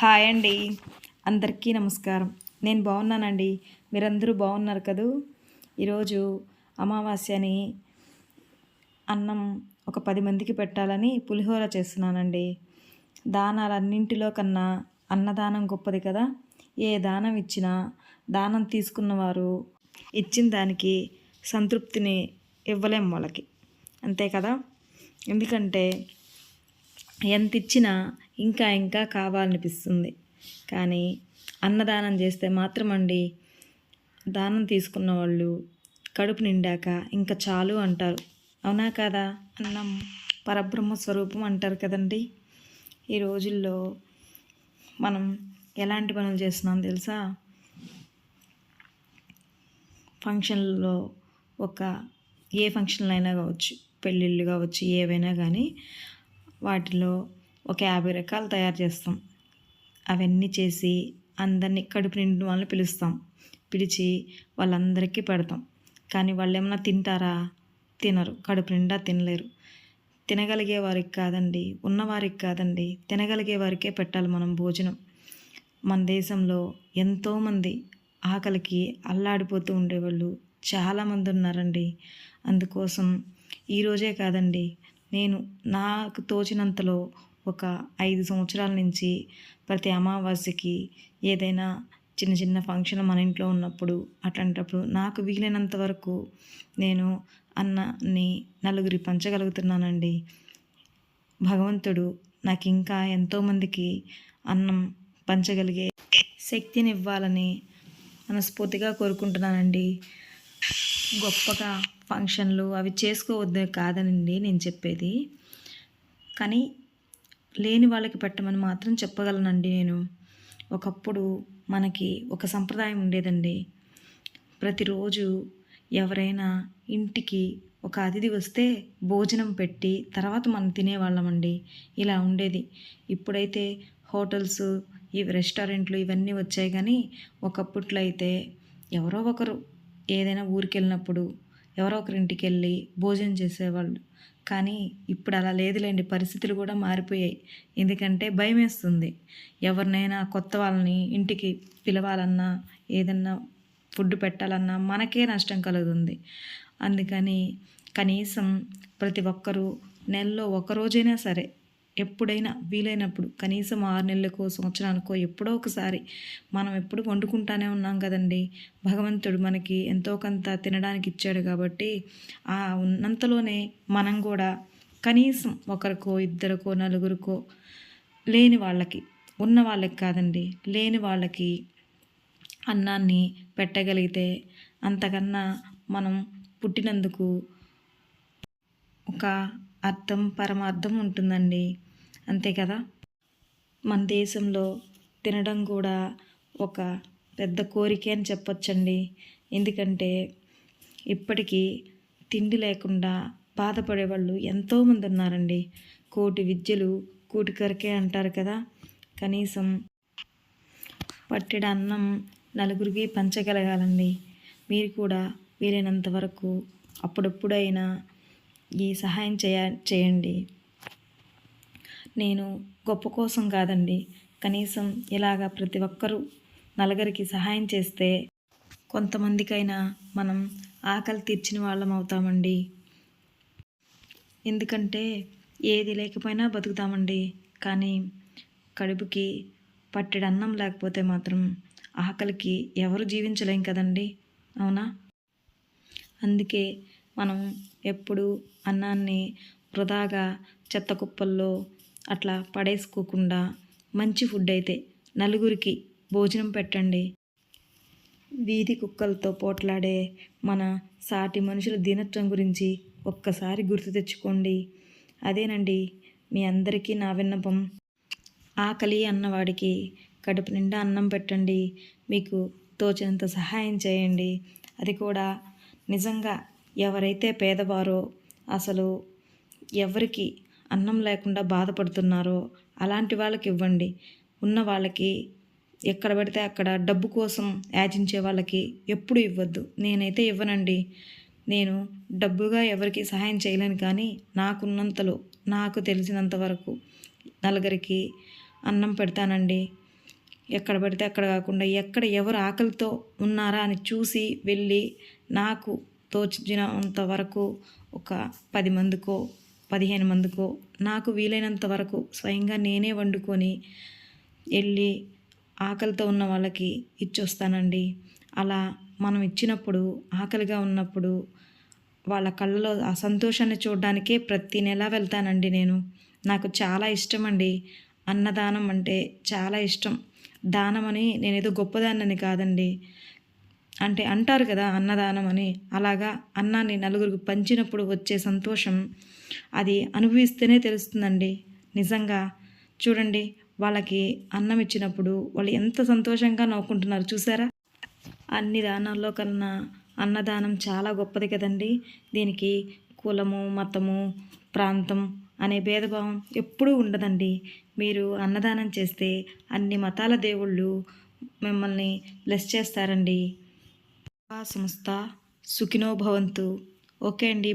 Hi అండి. అందరికీ నమస్కారం. నేను బాగున్నానండి. మీరందరూ బాగున్నారు కదూ? ఈరోజు అమావాస్యని అన్నం ఒక పది మందికి పెట్టాలని పులిహోర చేస్తున్నానండి. దానాలన్నింటిలో కన్నా అన్నదానం గొప్పది కదా? ఏ దానం ఇచ్చినా దానం తీసుకున్నవారు ఇచ్చిన దానికి సంతృప్తిని ఇవ్వలేం వాళ్ళకి. అంతే కదా? ఎందుకంటే ఎంత ఇచ్చినా ఇంకా ఇంకా కావాలనిపిస్తుంది. కానీ అన్నదానం చేస్తే మాత్రం అండి దానం తీసుకున్న వాళ్ళు కడుపు నిండాక ఇంకా చాలు అంటారు. అవునా కదా? అన్నం పరబ్రహ్మ స్వరూపం అంటారు కదండి. ఈ రోజుల్లో మనం ఎలాంటి పనులు చేస్తున్నాం తెలుసా? ఫంక్షన్లలో ఒక ఏ ఫంక్షన్లు అయినా కావచ్చు పెళ్ళిళ్ళు కావచ్చు ఏవైనా కానీ వాటిలో ఒక యాభై రకాలు తయారు చేస్తాం. అవన్నీ చేసి అందరినీ కడుపు నిండిన వాళ్ళని పిలుస్తాం. పిలిచి వాళ్ళందరికీ పెడతాం. కానీ వాళ్ళు ఏమైనా తింటారా? తినరు. కడుపు నిండా తినలేరు. తినగలిగే వారికి కాదండి. ఉన్నవారికి కాదండి. తినగలిగే వారికే పెట్టాలి మనం భోజనం. మన దేశంలో ఎంతోమంది ఆకలికి అల్లాడిపోతూ ఉండేవాళ్ళు చాలామంది ఉన్నారండి. అందుకోసం ఈరోజే కాదండి. నేను నాకు తోచినంతలో ఒక ఐదు సంవత్సరాల నుంచి ప్రతి అమావాస్యకి ఏదైనా చిన్న చిన్న ఫంక్షన్ మన ఇంట్లో ఉన్నప్పుడు అట్లాంటప్పుడు నాకు వీలైనంత వరకు నేను అన్నాన్ని నలుగురి పంచగలుగుతున్నానండి. భగవంతుడు నాకు ఇంకా ఎంతోమందికి అన్నం పంచగలిగే శక్తినివ్వాలని మనస్ఫూర్తిగా కోరుకుంటున్నానండి. గొప్పగా ఫంక్షన్లు అవి చేసుకోవద్దు కాదనండి నేను చెప్పేది. కానీ లేని వాళ్ళకి పెట్టమని మాత్రం చెప్పగలనండి నేను. ఒకప్పుడు మనకి ఒక సంప్రదాయం ఉండేదండి. ప్రతిరోజు ఎవరైనా ఇంటికి ఒక అతిథి వస్తే భోజనం పెట్టి తర్వాత మనం తినేవాళ్ళమండి. ఇలా ఉండేది. ఇప్పుడైతే హోటల్స్ ఈ రెస్టారెంట్లు ఇవన్నీ వచ్చాయి కానీ ఒకప్పట్లో అయితే ఎవరో ఒకరు ఏదైనా ఊరికి వెళ్ళినప్పుడు ఎవరో ఒకరింటికి వెళ్ళి భోజనం చేసేవాళ్ళు కానీ ఇప్పుడు అలా లేదులేండి పరిస్థితులు కూడా మారిపోయాయి. ఎందుకంటే భయం వేస్తుంది ఎవరినైనా కొత్త వాళ్ళని ఇంటికి పిలవాలన్నా ఏదన్నా ఫుడ్ పెట్టాలన్నా మనకే నష్టం కలుగుతుంది. అందుకని కనీసం ప్రతి ఒక్కరూ నెలలో ఒక రోజైనా సరే ఎప్పుడైనా వీలైనప్పుడు కనీసం ఆరు నెలలకో సంవత్సరానికో ఎప్పుడో ఒకసారి మనం ఎప్పుడు వండుకుంటానే ఉన్నాం కదండి. భగవంతుడు మనకి ఎంతో కొంత తినడానికి ఇచ్చాడు కాబట్టి ఆ ఉన్నంతలోనే మనం కూడా కనీసం ఒకరికో ఇద్దరికో నలుగురికో లేని వాళ్ళకి ఉన్న వాళ్ళకి కాదండి లేని వాళ్ళకి అన్నాన్ని పెట్టగలిగితే అంతకన్నా మనం పుట్టినందుకు ఒక అర్థం పరమార్థం ఉంటుందండి. అంతే కదా? మన దేశంలో తినడం కూడా ఒక పెద్ద కోరిక అని చెప్పొచ్చండి. ఎందుకంటే ఇప్పటికీ తిండి లేకుండా బాధపడే వాళ్ళు ఎంతోమంది ఉన్నారండి. కోటి విద్యలు కూటి కొరకే అంటారు కదా? కనీసం పట్టెడ అన్నం నలుగురికి పంచగలగాలండి. మీరు కూడా వీలైనంత వరకు అప్పుడప్పుడైనా ఈ సహాయం చేయ చేయండి. నేను గొప్ప కోసం కాదండి. కనీసం ఇలాగా ప్రతి ఒక్కరూ నలుగురికి సహాయం చేస్తే కొంతమందికైనా మనం ఆకలి తీర్చిన వాళ్ళం అవుతామండి. ఎందుకంటే ఏది లేకపోయినా బతుకుతామండి. కానీ కడుపుకి పట్టెడు అన్నం లేకపోతే మాత్రం ఆకలికి ఎవరు జీవించలేం కదండి. అవునా? అందుకే మనం ఎప్పుడు అన్నాన్ని వృధాగా చెత్త కుప్పల్లో అట్లా పడేసుకోకుండా మంచి ఫుడ్ అయితే నలుగురికి భోజనం పెట్టండి. వీధి కుక్కలతో పోట్లాడే మన సాటి మనుషుల దీనత్వం గురించి ఒక్కసారి గుర్తు తెచ్చుకోండి. అదేనండి మీ అందరికీ నా విన్నపం. ఆకలి అన్నవాడికి కడుపు నిండా అన్నం పెట్టండి. మీకు తోచినంత సహాయం చేయండి. అది కూడా నిజంగా ఎవరైతే పేదవారో అసలు ఎవరికి అన్నం లేకుండా బాధపడుతున్నారో అలాంటి వాళ్ళకి ఇవ్వండి. ఉన్న వాళ్ళకి ఎక్కడ పడితే అక్కడ డబ్బు కోసం యాచించే వాళ్ళకి ఎప్పుడు ఇవ్వద్దు. నేనైతే ఇవ్వనండి. నేను డబ్బుగా ఎవరికి సహాయం చేయలేను కానీ నాకున్నంతలో నాకు తెలిసినంత వరకు నలుగురికి అన్నం పెడతానండి. ఎక్కడ పడితే అక్కడ కాకుండా ఎక్కడ ఎవరు ఆకలితో ఉన్నారా అని చూసి వెళ్ళి నాకు తోచినంత వరకు ఒక పది మందికో పదిహేను మందికో నాకు వీలైనంత వరకు స్వయంగా నేనే వండుకొని వెళ్ళి ఆకలితో ఉన్న వాళ్ళకి ఇచ్చొస్తానండి. అలా మనం ఇచ్చినప్పుడు ఆకలిగా ఉన్నప్పుడు వాళ్ళ కళ్ళలో ఆ సంతోషాన్ని చూడడానికే ప్రతి నెల వెళ్తానండి నేను. నాకు చాలా ఇష్టం అండి అన్నదానం అంటే చాలా ఇష్టం. దానం అని నేను ఏదో గొప్పదాన్నని కాదండి. అంటే అంటారు కదా అన్నదానం అని. అలాగా అన్నాన్ని నలుగురికి పంచినప్పుడు వచ్చే సంతోషం అది అనుభవిస్తేనే తెలుస్తుందండి. నిజంగా చూడండి వాళ్ళకి అన్నం ఇచ్చినప్పుడు వాళ్ళు ఎంత సంతోషంగా నవ్వుకుంటున్నారు చూసారా? అన్ని దానాల్లో కన్నా అన్నదానం చాలా గొప్పది కదండి. దీనికి కులము మతము ప్రాంతం అనే భేదభావం ఎప్పుడూ ఉండదండి. మీరు అన్నదానం చేస్తే అన్ని మతాల దేవుళ్ళు మిమ్మల్ని బ్లెస్ చేస్తారండి. సంస్థ సుఖినో భవంతు. ఓకే అండి